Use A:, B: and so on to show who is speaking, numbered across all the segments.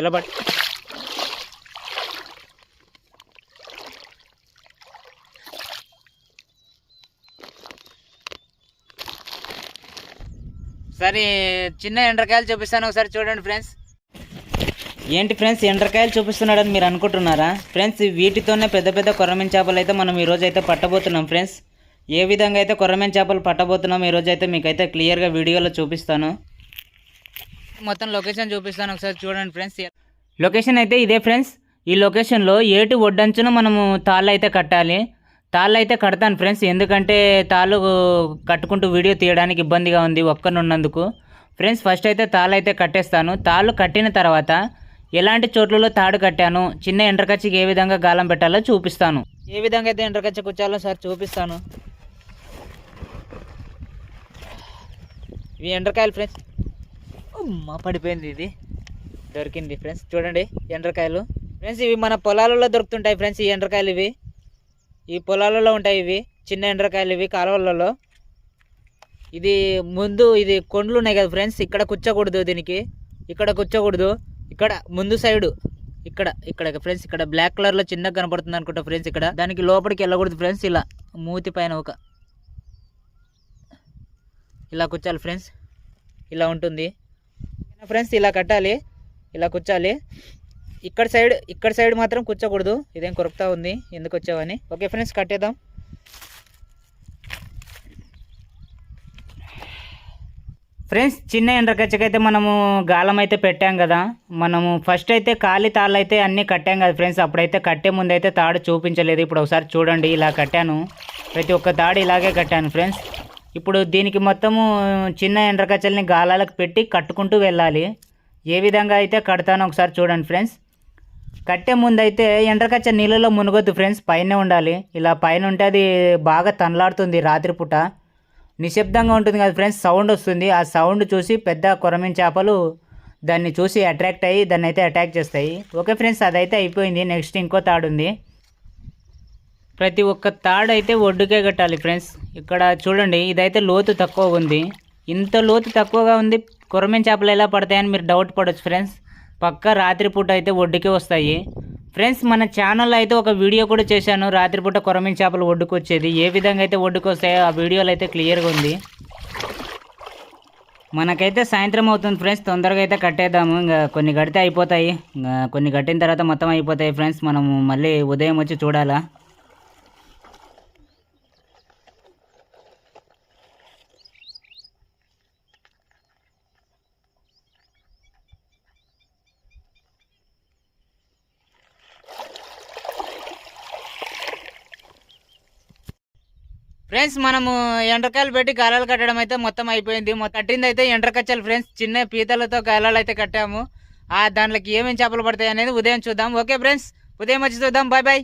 A: ఎలా పట్ సరే చిన్న ఎండ్రకాయలు చూపిస్తాను ఒకసారి చూడండి ఫ్రెండ్స్. ఏంటి ఫ్రెండ్స్ ఎండ్రకాయలు చూపిస్తున్నాడని మీరు అనుకుంటున్నారా? ఫ్రెండ్స్ వీటితోనే పెద్ద పెద్ద కొర్రమీన చేపలు అయితే మనం ఈరోజు అయితే పట్టబోతున్నాం ఫ్రెండ్స్. ఏ విధంగా అయితే కొర్రమీన చేపలు పట్టబోతున్నాం ఈరోజు అయితే మీకైతే క్లియర్గా వీడియోలో చూపిస్తాను. మొత్తం లొకేషన్ చూపిస్తాను ఒకసారి చూడండి ఫ్రెండ్స్. లొకేషన్ అయితే ఇదే ఫ్రెండ్స్. ఈ లొకేషన్లో ఏటి ఒడ్డంచున మనము తాళ్ళు అయితే కట్టాలి. తాళ్ళు అయితే కడతాను ఫ్రెండ్స్. ఎందుకంటే తాళ్ళు కట్టుకుంటూ వీడియో తీయడానికి ఇబ్బందిగా ఉంది ఒక్కనున్నందుకు. ఫ్రెండ్స్ ఫస్ట్ అయితే తాళ్ళు అయితే కట్టేస్తాను. తాళ్ళు కట్టిన తర్వాత ఎలాంటి చోట్లలో తాడు కట్టాను చిన్న ఎండ్రకచ్చికి ఏ విధంగా గాలం పెట్టాలో చూపిస్తాను. ఏ విధంగా అయితే ఎండ్రకచ్చ కూర్చోాలో సార్ చూపిస్తాను. ఇవి ఎండ్రకాయలు ఫ్రెండ్స్. అమ్మా పడిపోయింది ఇది. దొరికింది ఫ్రెండ్స్ చూడండి ఎండ్రకాయలు. ఫ్రెండ్స్ ఇవి మన పొలాలలో దొరుకుతుంటాయి ఫ్రెండ్స్ ఈ ఎండ్రకాయలు ఇవి. ఈ పొలాలలో ఉంటాయి ఇవి. చిన్న ఎండ్రకాయలు ఇవి కాలువలలో. ఇది ముందు ఇది కొండ్లు ఉన్నాయి కదా ఫ్రెండ్స్ ఇక్కడ కూర్చోకూడదు దీనికి. ఇక్కడ కూర్చోకూడదు. ఇక్కడ ముందు సైడు. ఇక్కడ ఇక్కడ ఫ్రెండ్స్ ఇక్కడ బ్లాక్ కలర్లో చిన్నగా కనపడుతుంది అనుకుంటా ఫ్రెండ్స్ ఇక్కడ. దానికి లోపలికి వెళ్ళకూడదు ఫ్రెండ్స్ ఇలా మూతి పైన ఒక. ఇలా కూర్చోాలి ఫ్రెండ్స్ ఇలా ఉంటుంది. ఫ్రెండ్స్ ఇలా కట్టాలి ఇలా కూర్చోాలి ఇక్కడ సైడ్ ఇక్కడ సైడ్ మాత్రం కూర్చోకూడదు ఇదేం కొరుకుతా ఉంది ఎందుకు వచ్చావని. Okay friends కట్టేద్దాం. ఫ్రెండ్స్ చిన్న ఎండ్రకచ్చకైతే మనము గాలం అయితే పెట్టాం కదా. మనము ఫస్ట్ అయితే ఖాళీ తాళ్ళు అయితే అన్నీ కట్టాం కదా ఫ్రెండ్స్. అప్పుడైతే కట్టే ముందు అయితే తాడు చూపించలేదు. ఇప్పుడు ఒకసారి చూడండి ఇలా కట్టాను. ప్రతి ఒక్క తాడు ఇలాగే కట్టాను ఫ్రెండ్స్. ఇప్పుడు దీనికి మొత్తము చిన్న ఎండ్రకచ్చల్ని గాలాలకు పెట్టి కట్టుకుంటూ వెళ్ళాలి. ఏ విధంగా అయితే కడతానో ఒకసారి చూడండి ఫ్రెండ్స్. కట్టే ముందు అయితే ఎండ్రకచ్చ నీళ్ళలో మునగొద్దు ఫ్రెండ్స్ పైనే ఉండాలి. ఇలా పైన ఉంటే అది బాగా తనలాడుతుంది రాత్రిపూట. నిశ్శబ్దంగా ఉంటుంది కదా ఫ్రెండ్స్ సౌండ్ వస్తుంది. ఆ సౌండ్ చూసి పెద్ద కొరమీన చేపలు దాన్ని చూసి అట్రాక్ట్ అయ్యి దాన్ని అయితే అటాక్ చేస్తాయి. ఓకే ఫ్రెండ్స్ అదైతే అయిపోయింది. నెక్స్ట్ ఇంకో తాడు ఉంది. ప్రతి ఒక్క తాడు అయితే ఒడ్డుకే కట్టాలి ఫ్రెండ్స్. ఇక్కడ చూడండి ఇదైతే లోతు తక్కువ ఉంది. ఇంత లోతు తక్కువగా ఉంది కొరమీన చేపలు ఎలా పడతాయని మీరు డౌట్ పడవచ్చు ఫ్రెండ్స్. పక్క రాత్రిపూట అయితే ఒడ్డుకే వస్తాయి. ఫ్రెండ్స్ మన ఛానల్లో అయితే ఒక వీడియో కూడా చేశాను. రాత్రిపూట కొరమీన చేపలు ఒడ్డుకు వచ్చేది ఏ విధంగా అయితే ఒడ్డుకు వస్తాయో ఆ వీడియోలో అయితే క్లియర్గా ఉంది. మనకైతే సాయంత్రం అవుతుంది ఫ్రెండ్స్. తొందరగా అయితే కట్టేద్దాము. ఇంకా కొన్ని కడితే అయిపోతాయి. కొన్ని కట్టిన తర్వాత మొత్తం అయిపోతాయి ఫ్రెండ్స్. మనము మళ్ళీ ఉదయం వచ్చి చూడాలా. ఫ్రెండ్స్ మనము ఎండ్రకాయలు పెట్టి గాలాలు కట్టడం అయితే మొత్తం అయిపోయింది. మొత్తం కట్టింది అయితే ఎండ్రకచ్చలు ఫ్రెండ్స్ చిన్న పీతలతో గాలాలు అయితే కట్టాము. ఆ దాంట్లోకి ఏమేమి చేపలు పడతాయి అనేది ఉదయం చూద్దాం. ఓకే ఫ్రెండ్స్ ఉదయం వచ్చి చూద్దాం. బాయ్ బాయ్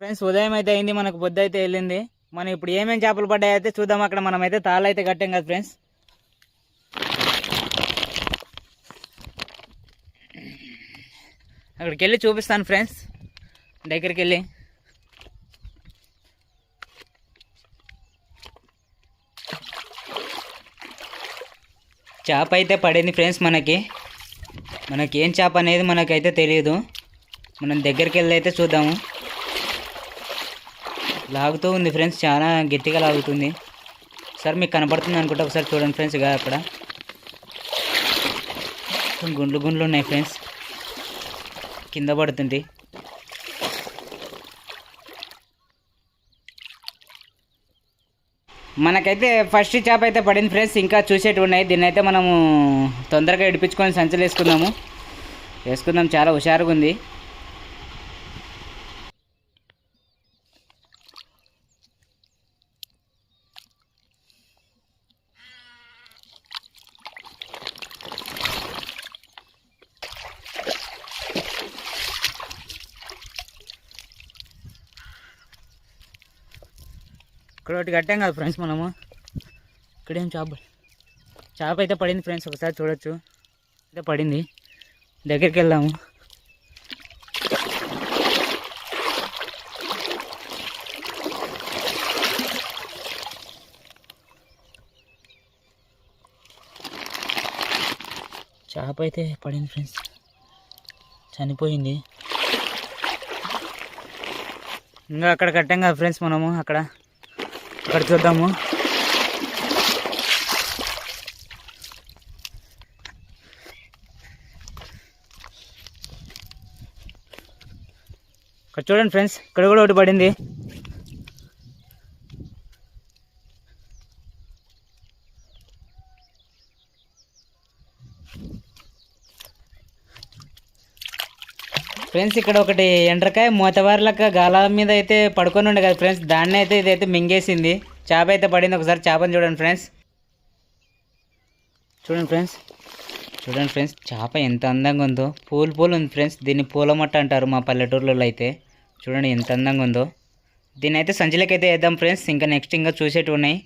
A: ఫ్రెండ్స్ ఉదయం అయితే అయింది మనకు బుద్ధి అయితే వెళ్ళింది. మనం ఇప్పుడు ఏమేమి చేపలు పడ్డాయి అయితే చూద్దాం. అక్కడ మనం అయితే తాళ్ళు అయితే కట్టాం కదా ఫ్రెండ్స్ అక్కడికి వెళ్ళి చూపిస్తాను ఫ్రెండ్స్ దగ్గరికి వెళ్ళి. చేప అయితే పడింది ఫ్రెండ్స్ మనకి. మనకి ఏం చేప అనేది మనకైతే తెలియదు మనం దగ్గరికి వెళ్ళి అయితే చూద్దాము. లాగుతూ ఉంది ఫ్రెండ్స్ చాలా గట్టిగా లాగుతుంది. సార్ మీకు కనపడుతుంది అనుకుంటా ఒకసారి చూడండి ఫ్రెండ్స్ ఇక అక్కడ. గుండ్లు గుండ్లు ఉన్నాయి ఫ్రెండ్స్. కింద పడుతుంది. మనకైతే ఫస్ట్ చేప అయితే పడింది ఫ్రెండ్స్ ఇంకా చూసేటివి ఉన్నాయి. దీన్ని అయితే మనము తొందరగా ఇడిపించుకొని సంచులు వేసుకుందాము వేసుకుందాం చాలా హుషారుగా ఉంది ఇక్కడ ఒకటి కట్టాం కదా ఫ్రెండ్స్ మనము. ఇక్కడేం చేప చేప అయితే పడింది ఫ్రెండ్స్ ఒకసారి చూడొచ్చు. అయితే పడింది. దగ్గరికి వెళ్దాము చేప అయితే పడింది ఫ్రెండ్స్. చనిపోయింది. ఇంకా అక్కడ కట్టాం కదా ఫ్రెండ్స్ మనము అక్కడ. అక్కడ చూద్దాము. ఇక్కడ చూడండి ఫ్రెండ్స్ ఇక్కడ కూడా ఒకటి పడింది. ఫ్రెండ్స్ ఇక్కడ ఒకటి ఎండ్రకాయ మూతవారులక్క గాల మీద అయితే పడుకొని ఉండే కదా ఫ్రెండ్స్ దాన్ని అయితే ఇదైతే మింగేసింది. చేప అయితే పడింది ఒకసారి చేపని చూడండి ఫ్రెండ్స్. చూడండి ఫ్రెండ్స్ చూడండి ఫ్రెండ్స్ చేప ఎంత అందంగా ఉందో. పూలు పూలు ఉంది ఫ్రెండ్స్ దీన్ని పూలమట్ట అంటారు మా పల్లెటూర్లలో అయితే. చూడండి ఎంత అందంగా ఉందో. దీన్ని అయితే సంచిలోకి అయితే వేద్దాం ఫ్రెండ్స్ ఇంకా నెక్స్ట్ ఇంకా చూసేటివి ఉన్నాయి.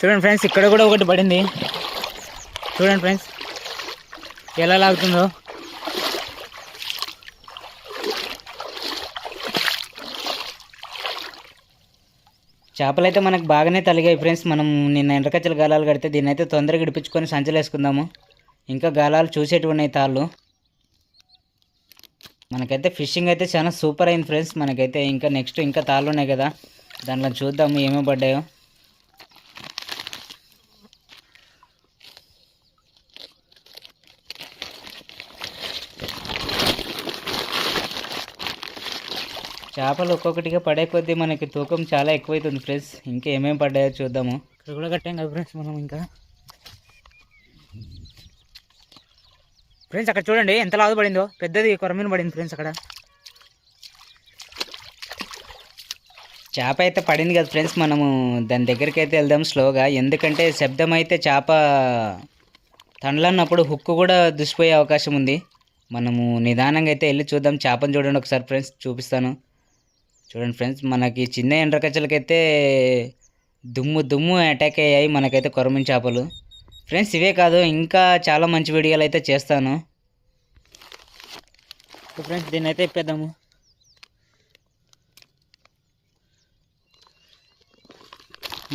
A: చూడండి ఫ్రెండ్స్ ఇక్కడ కూడా ఒకటి పడింది. చూడండి ఫ్రెండ్స్ ఎలా లాగుతుందో. చేపలు అయితే మనకు బాగానే తలిగాయి ఫ్రెండ్స్. మనం నిన్న ఎండ్రకచ్చల గాలాలు కడితే దీన్ని అయితే తొందరగా ఇడిపించుకొని సంచలు వేసుకుందాము. ఇంకా గాలాలు చూసేటివి ఉన్నాయి తాళ్ళు. మనకైతే ఫిషింగ్ అయితే చాలా సూపర్ అయింది ఫ్రెండ్స్. మనకైతే ఇంకా నెక్స్ట్ ఇంకా తాళ్ళు ఉన్నాయి కదా. దాంట్లో చూద్దాము ఏమేమి పడ్డాయో. చేపలు ఒక్కొక్కటిగా పడే కొద్దీ మనకి తూకం చాలా ఎక్కువైతుంది ఫ్రెండ్స్. ఇంకా ఏమేమి పడ్డాయో చూద్దాము. ఇక్కడ కూడా కట్టాం కదా ఫ్రెండ్స్ మనం ఇంకా. ఫ్రెండ్స్ అక్కడ చూడండి ఎంత లావు పడిందో. పెద్దది కొరమీన పడింది ఫ్రెండ్స్ అక్కడ. చేప అయితే పడింది కదా ఫ్రెండ్స్ మనము దాని దగ్గరికి అయితే వెళ్దాం స్లోగా. ఎందుకంటే శబ్దం అయితే చేప తండ్లన్నప్పుడు హుక్కు కూడా దుసిపోయే అవకాశం ఉంది. మనము నిదానంగా అయితే వెళ్ళి చూద్దాం. చేపను చూడండి ఒకసారి ఫ్రెండ్స్ చూపిస్తాను. చూడండి ఫ్రెండ్స్ మనకి చిన్న ఎండ్రకచ్చలకైతే దుమ్ము దుమ్ము అటాక్ అయ్యాయి మనకైతే కొరమిన చేపలు. ఫ్రెండ్స్ ఇవే కాదు ఇంకా చాలా మంచి వీడియోలు అయితే చేస్తాను. ఫ్రెండ్స్ దీన్ని అయితే ఇప్పేద్దాము.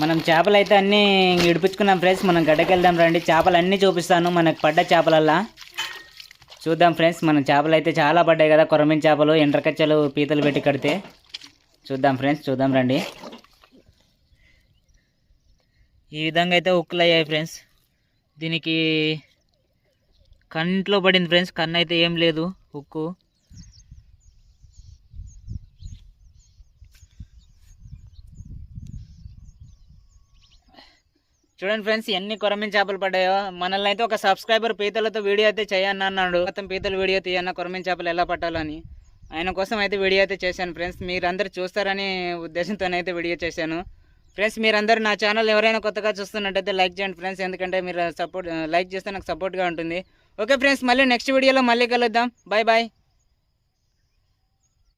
A: మనం చేపలు అయితే అన్నీ ఇడిపించుకున్నాం ఫ్రెండ్స్ మనం గడ్డకి వెళ్దాం రండి. చేపలు అన్నీ చూపిస్తాను మనకు పడ్డ చేపలల్లా. చూద్దాం ఫ్రెండ్స్ మన చేపలు అయితే చాలా పడ్డాయి కదా కొరమిన చేపలు ఎండ్రకచ్చలు పీతలు పెట్టి కడితే. చూద్దాం ఫ్రెండ్స్ చూద్దాం రండి. ఈ విధంగా అయితే ఉక్కులు అయ్యాయి ఫ్రెండ్స్. దీనికి కంట్లో పడింది ఫ్రెండ్స్ కన్ను అయితే ఏం లేదు ఉక్కు చూడండి ఫ్రెండ్స్ ఎన్ని కొరమిన చేపలు పడ్డాయో. మనల్ని అయితే ఒక సబ్స్క్రైబర్ పీతలతో వీడియో అయితే చేయన్న అన్నాడు. మొత్తం పీతల వీడియో తీయన్న కొరమిన చేపలు ఎలా పట్టాలని ఆయన కోసం అయితే వీడియో అయితే చేశాను ఫ్రెండ్స్ మీరందరూ చూస్తారనే ఉద్దేశంతోనైతే వీడియో చేశాను. ఫ్రెండ్స్ మీరందరూ నా ఛానల్ ఎవరైనా కొత్తగా చూస్తున్నట్టయితే లైక్ చేయండి ఫ్రెండ్స్ ఎందుకంటే మీరు సపోర్ట్ లైక్ చేస్తే నాకు సపోర్ట్గా ఉంటుంది. ఓకే ఫ్రెండ్స్ మళ్ళీ నెక్స్ట్ వీడియోలో మళ్ళీ కలుద్దాం. Bye bye